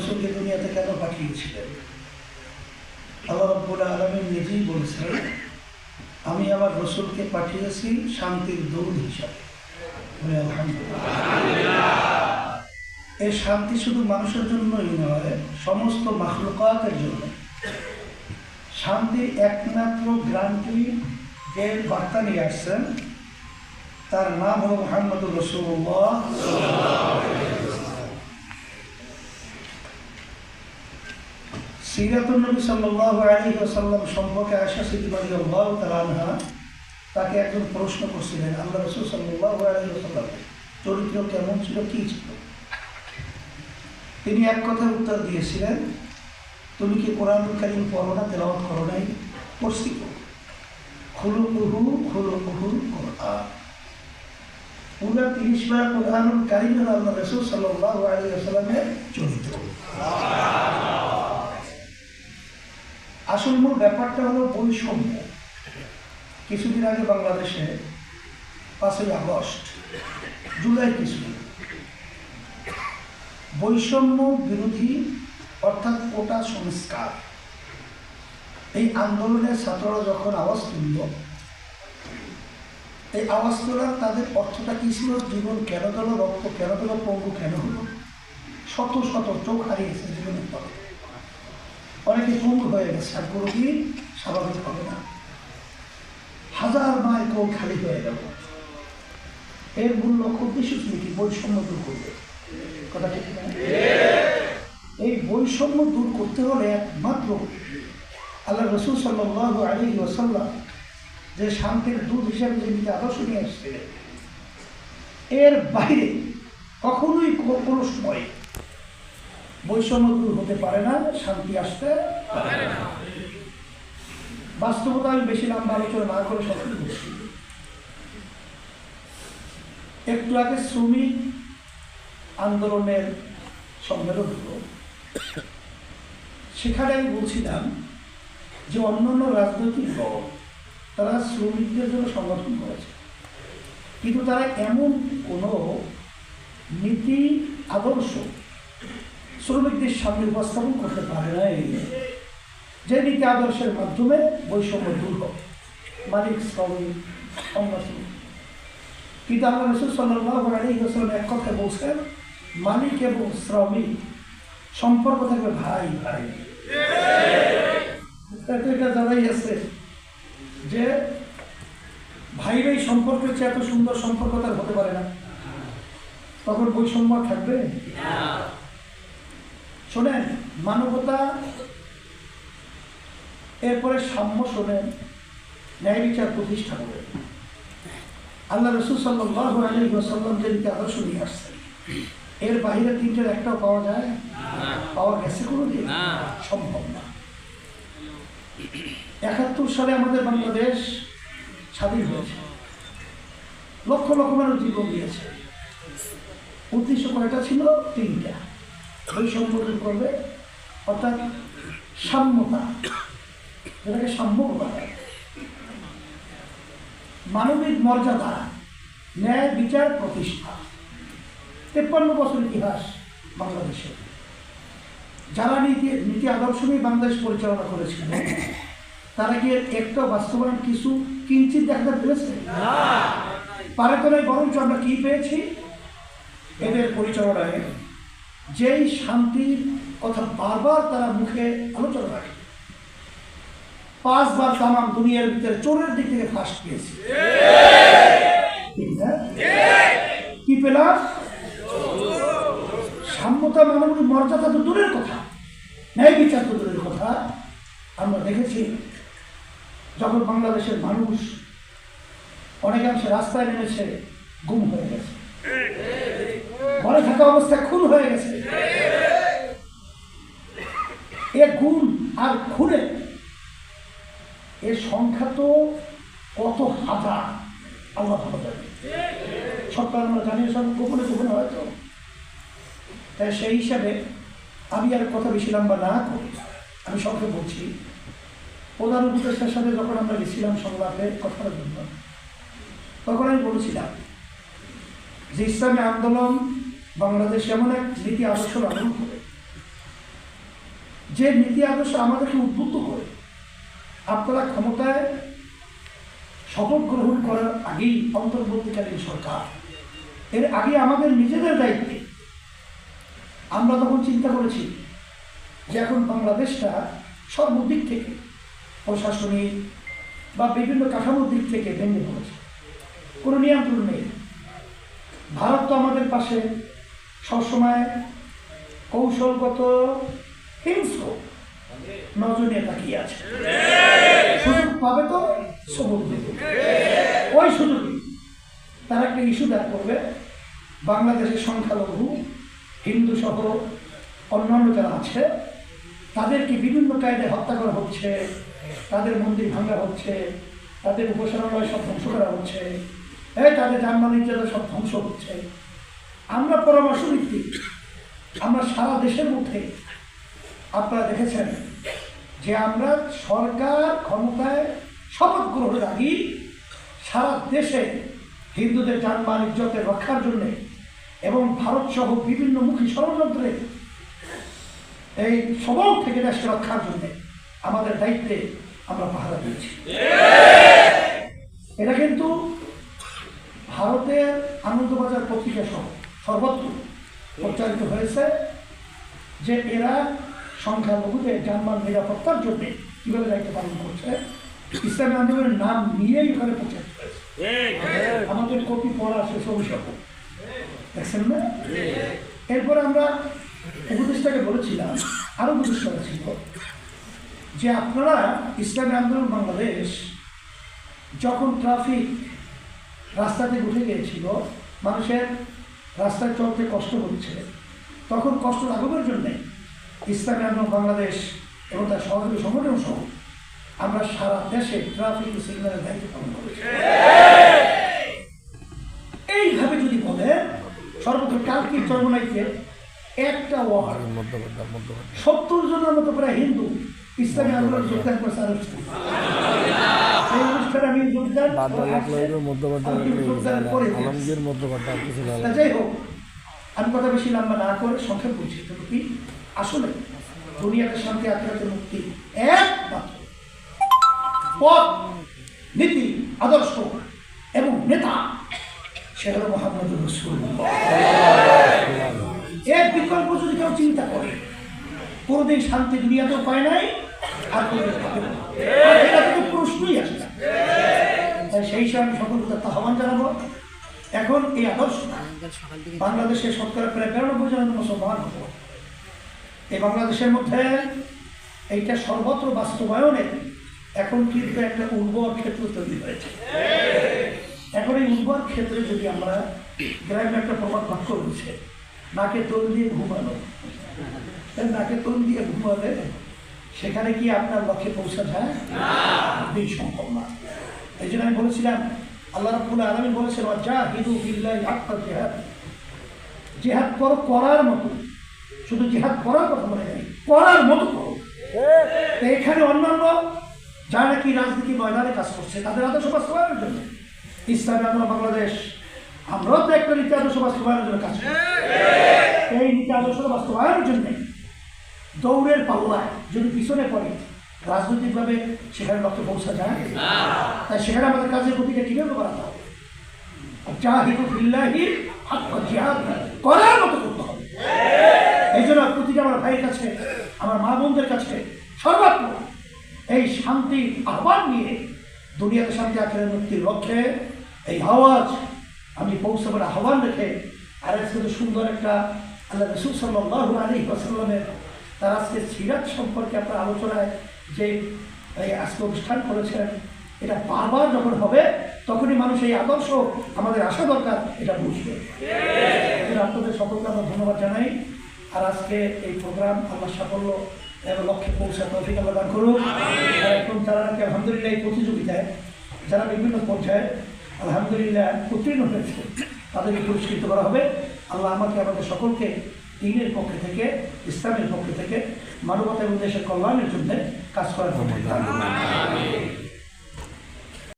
রসুলকে দুনিয়াতে কেন পাঠিয়েছিলেন? আল্লাহ রব্বুল আলমিন নিজেই বলছেন, আমি আমার রসুলকে পাঠিয়েছি শান্তির দৌড় হিসাবে। এই শান্তি শুধু মানুষের জন্যই নয়, সমস্ত মাখলুকাতের জন্য। শান্তি একমাত্র গ্রান্টি যে বার্তা নিয়ে আসছেন, তার নাম হল মোহাম্মদুর রসুল্লাহ সিরাতুল নবী সাল্লাহ আলী ওসাল্লাম সম্পর্কে আশা সিদ্দিমানি আল্লাহ তালানহা তাকে একজন প্রশ্ন করছিলেন, আল্লাহ রসুল সাল্লাহ আলী ওসাল্লাম চরিত্র কেমন ছিল, কী ছিল? তিনি এক কথায় উত্তর দিয়েছিলেন, তুমি কি কোরআন কারিম পড়ো না, তেলাওয়াত করো নাই? পড়ছি তো। খুলু কুহু খুলু কুহুর কোরআন। পুরা তিরিশ বার কোরআনুল কারিম আল্লাহ রসুল সাল্লাহ আলী আসালামের চরিত্র। আসল মূল ব্যাপারটা হলো বৈষম্য। কিছুদিন আগে বাংলাদেশে পাঁচই আগস্ট, জুলাই কিছুদিন বৈষম্য বিরোধী অর্থাৎ কোটা সংস্কার। এই আন্দোলনের ছাত্ররা যখন আওয়াজ তুলল, এই আওয়াজ তোলার তাদের অর্থটা কী ছিল? জীবন কেন দিল রক্ত কেন দিল পঙ্গু কেন হলো? শত শত চোখ হারিয়েছে জীবনের পরে অনেকে পঙ্গু হয়ে গেছে, আর কোনোদিন স্বাভাবিক হবে না। হাজার মায়ের কোল খালি হয়ে গেল। এর মূল লক্ষ্য উদ্দেশ্য ছিল কি বৈষম্য দূর করবে? কথা ঠিক এই বৈষম্য দূর করতে হলে একমাত্র আল্লাহ রসুল সাল্লাহ আলী ওসাল্লাম যে শান্তির দূত হিসেবে যে নিজে আদর্শ নিয়ে এসেছিলেন, এর বাইরে কখনোই কো- কোনো সময় বৈষম্য দূর হতে পারে না, শান্তি আসতে বাস্তবতা আমি বেশি লম্বা আলোচনা না করে সবাই বলছি একটু আগে শ্রমিক আন্দোলনের সম্মেলন হলো। সেখানে আমি বলছিলাম যে অন্যান্য রাজনৈতিক দল, তারা শ্রমিকদের জন্য সংগঠন করেছে। কিন্তু তারা এমন কোনো নীতি, আদর্শ শ্রমিকদের সামনে উপস্থাপন করতে পারে না এই যে নীতি আদর্শের মাধ্যমে বৈষম্য দূর হবে। মালিক, শ্রমিক, সংগঠন। কিন্তু আমরা রসুল এক কথা বলছেন, মালিক এবং শ্রমিক সম্পর্ক থাকবে ভাই ভাই। এটা জানাই আছে যে ভাই ভাই সম্পর্কের চেয়ে এত সুন্দর সম্পর্ক তার হতে পারে না। তখন বৈষম্য থাকবে? শোনেন মানবতা এরপরে সাম্য শোনেন ন্যায় বিচার প্রতিষ্ঠা করে আল্লাহ রসুল সাল্লাহ আলী ওসাল্লাম যে রীতি আদর্শ নিয়ে আসছেন এর বাইরে তিনটের একটাও পাওয়া যায়? পাওয়া গেছে কোনো দিন সম্ভব না। একাত্তর সালে আমাদের বাংলাদেশ স্বাধীন হয়েছে। লক্ষ লক্ষ মানুষ জীবন দিয়েছে। উদ্দেশ্য কয়টা ছিল? তিনটা। ওই সম্বোধন করবে অর্থাৎ সাম্যতা। যেটাকে সাম্য বলা মানবিক মর্যাদা ন্যায় বিচার প্রতিষ্ঠা। তেপ্পান্ন বছর ইতিহাস বাংলাদেশের যারা নীতি নীতি আদর্শ নিয়ে বাংলাদেশ পরিচালনা করেছিল তারা কি একটা বাস্তবায়ন কিছু কিঞ্চিত দেখাতে পেরেছে? পারে তো নয় বরঞ্চ আমরা কি পেয়েছি? এদের পরিচালনায় যেই শান্তির কথা বারবার তারা মুখে আলোচনা রাখে। পাঁচবার তামাম দুনিয়ার ভিতরে চোরের দিক থেকে ফার্স্ট পেয়েছি। কি পেলাম? সাম্যতা মানবিক মর্যাদা তো দূরের কথা। ন্যায় বিচার তো দূরের কথা। আমরা দেখেছি, যখন বাংলাদেশের মানুষ অনেকাংশে রাস্তায় নেমেছে, গুম হয়ে গেছে। ঘরে থাকা অবস্থায় খুন হয়ে গেছে। এ গুম আর খুনে, এর সংখ্যা তো কত হাজার? আল্লাহ ভালো জানে। সরকার আমরা জানি সব গোপনে গোপনে হয়তো। তাই সেই হিসাবে আমি আর কথা বেশি লম্বা না করি। আমি সবকে বলছি, প্রধান উপদেষ্টার সাথে যখন আমরা গেছিলাম সংলাপে কথার জন্য, তখন আমি বলেছিলাম যে ইসলামী আন্দোলন বাংলাদেশ এমন এক নীতি আদর্শ লালন করে, যে নীতি আদর্শ আমাদেরকে উদ্বুদ্ধ করে, আপনারা ক্ষমতায় শপথ গ্রহণ করার আগেই অন্তর্বর্তীকালীন সরকার। এর আগে আমাদের নিজেদের দায়িত্বে আমরা তখন চিন্তা করেছি যে এখন বাংলাদেশটা সর্বদিক থেকে প্রশাসনিক বা বিভিন্ন কাঠামোর দিক থেকে ভেঙে পড়েছে। কোনো নিয়ন্ত্রণ নেই। ভারত তো আমাদের পাশে। সবসময় কৌশলগত হিংস্র নজরে তাকিয়ে আছে। সুযোগ পাবে তো সবুজ দেবে। ওই সুযোগে তারা একটা ইস্যু দাঁড় করবে। বাংলাদেশের সংখ্যালঘু, হিন্দু সহ অন্যান্য যারা আছে, তাদেরকে বিভিন্ন কায়দায় হত্যা করা হচ্ছে, তাদের মন্দির ভাঙা হচ্ছে, তাদের উপাসনালয় সব ধ্বংস করা হচ্ছে। এই তাদের যানবাহন ইত্যাদি সব ধ্বংস হচ্ছে। আমরা পরামর্শ ভিত্তিক আমরা সারা দেশের মধ্যে আপনারা দেখেছেন যে আমরা সরকার ক্ষমতায় শপথ গ্রহণের আগেই সারা দেশে হিন্দুদের যানবাহন ইজ্জতের রক্ষার জন্য এবং ভারত সহ বিভিন্ন মুখী ষড়যন্ত্রে এই সবল থেকে দেশকে রক্ষার জন্য আমাদের দায়িত্বে আমরা পাহারা দিয়েছি। এটা কিন্তু ভারতের আনন্দবাজার পত্রিকা সহ সর্বত্র প্রচারিত হয়েছে যে এরা সংখ্যালঘুদের যানবাহন নিরাপত্তার জন্য কীভাবে দায়িত্ব পালন করছে। ইসলামী আন্দোলনের নাম নিয়েই ওখানে হয়েছে। আমাদের কপি পড়া শেষ অভিশাপ দেখছেন না? এরপরে আমরা উপদেষ্টাকে বলেছিলাম আরও উপদেষ্টা ছিল, যে আপনারা ইসলামী আন্দোলন বাংলাদেশ যখন ট্রাফিক রাস্তাতে উঠে গিয়েছিল মানুষের রাস্তায় চলতে কষ্ট হচ্ছে। তখন কষ্ট লাঘবের জন্যে ইসলামী আন্দোলন বাংলাদেশ এবং তার সহযোগী সংগঠন সহ আমরা সারা দেশে ট্রাফিক সিগন্যালের দায়িত্ব পালন করেছি। এইভাবে যদি বলে সর্বত্র কালকে চর্মনাইতে একটা ওয়ার্ড সত্তর জনের মতো প্রায় হিন্দু ইসলামী আন্দোলন যোগদান করেছে আনুষ্ঠানিক এই অনুষ্ঠানে আমি যোগদান যোগদান করেছি। আলমগীর মধ্যপাঠা কিছু তা যাই হোক আমি কথা বেশি লম্বা না করে সংক্ষেপ বলছি। কি আসলে দুনিয়াতে শান্তি আখেরাতে মুক্তি একমাত্র। পথ নীতি আদর্শ এবং নেতা সে হলো মোহাম্মদ এর বিকল্প যদি কেউ চিন্তা করে কোনোদিন শান্তি দুনিয়াতেও পায় নাই আর এটা প্রশ্নই আসে না সেই হিসাবে আমি সকল এখন এই আদর্শ বাংলাদেশের শতকরা প্রায় বিরানব্বই জন মুসলমান হব এই বাংলাদেশের মধ্যে এইটা সর্বত্র বাস্তবায়নে এখন কিন্তু একটা উর্বর ক্ষেত্র তৈরি হয়েছে এখন এই উর্বর ক্ষেত্রে যদি আমরা গ্রামে একটা প্রবাদ বাক্য রয়েছে নাকে তোল দিয়ে ঘুমানো নাকে তোল দিয়ে ঘুমালে সেখানে কি আপনার লক্ষ্যে পৌঁছা যায়? সম্ভব না। এই জন্য আমি বলেছিলাম, আল্লাহ রাবুল আলমী বলেছেন যা জেহাদ। করো করার মতো। শুধু জেহাদ করার কথা মনে যাই করার মতো করো। এখানে অন্যান্য যারা নাকি রাজনীতি ময়দানে কাজ করছে, তাদের আদর্শ বাস্তবায়নের জন্য। ইসলামী আন্দোলন বাংলাদেশ, আমরাও তো একটা নীতি আদর্শ বাস্তবায়নের জন্য কাজ করি। এই নীতি আদর্শ বাস্তবায়নের জন্য দৌড়ের পাল্লায় যদি পিছনে পড়ে, রাজনৈতিকভাবে সেখানে লক্ষ্যে পৌঁছা যায়? তাই সেখানে আমাদের কাজের গতিটা কীভাবে হবে। করার মতো করতে হবে। এই জন্য প্রতিটা আমার ভাইয়ের কাছে, আমার মা বোনদের কাছে সর্বাত্ম এই শান্তির আহ্বান নিয়ে দুনিয়াতে শান্তি আখের মুক্তির লক্ষ্যে এই আওয়াজ আমি পৌঁছাবার আহ্বান রেখে আর আজকে সুন্দর একটা আল্লাহ রসুল সাল্লাহ আলী আসাল্লামের তার আজকে সিরাত সম্পর্কে আপনার আলোচনায় যে এই আজকে অনুষ্ঠান করেছেন, এটা বারবার যখন হবে, তখনই মানুষ এই আদর্শ আমাদের আসা দরকার, এটা বুঝবে। আপনাদের সকলকে আমরা ধন্যবাদ জানাই। আর আজকে এই প্রোগ্রাম আমার সাফল্য এবং লক্ষ্যে পৌঁছার তৌফিক আল্লাহ আর এখন তারা নাকি আলহামদুলিল্লাহ এই প্রতিযোগিতায়, যারা বিভিন্ন পর্যায়ে আলহামদুলিল্লাহ উত্তীর্ণ হয়েছে, তাদেরকে পুরস্কৃত করা হবে। আল্লাহ আমাকে, আমাদের সকলকে দিনের পক্ষে থেকে ইসলামের পক্ষে থেকে মানবতা এবং দেশের কল্যাণের জন্য কাজ করার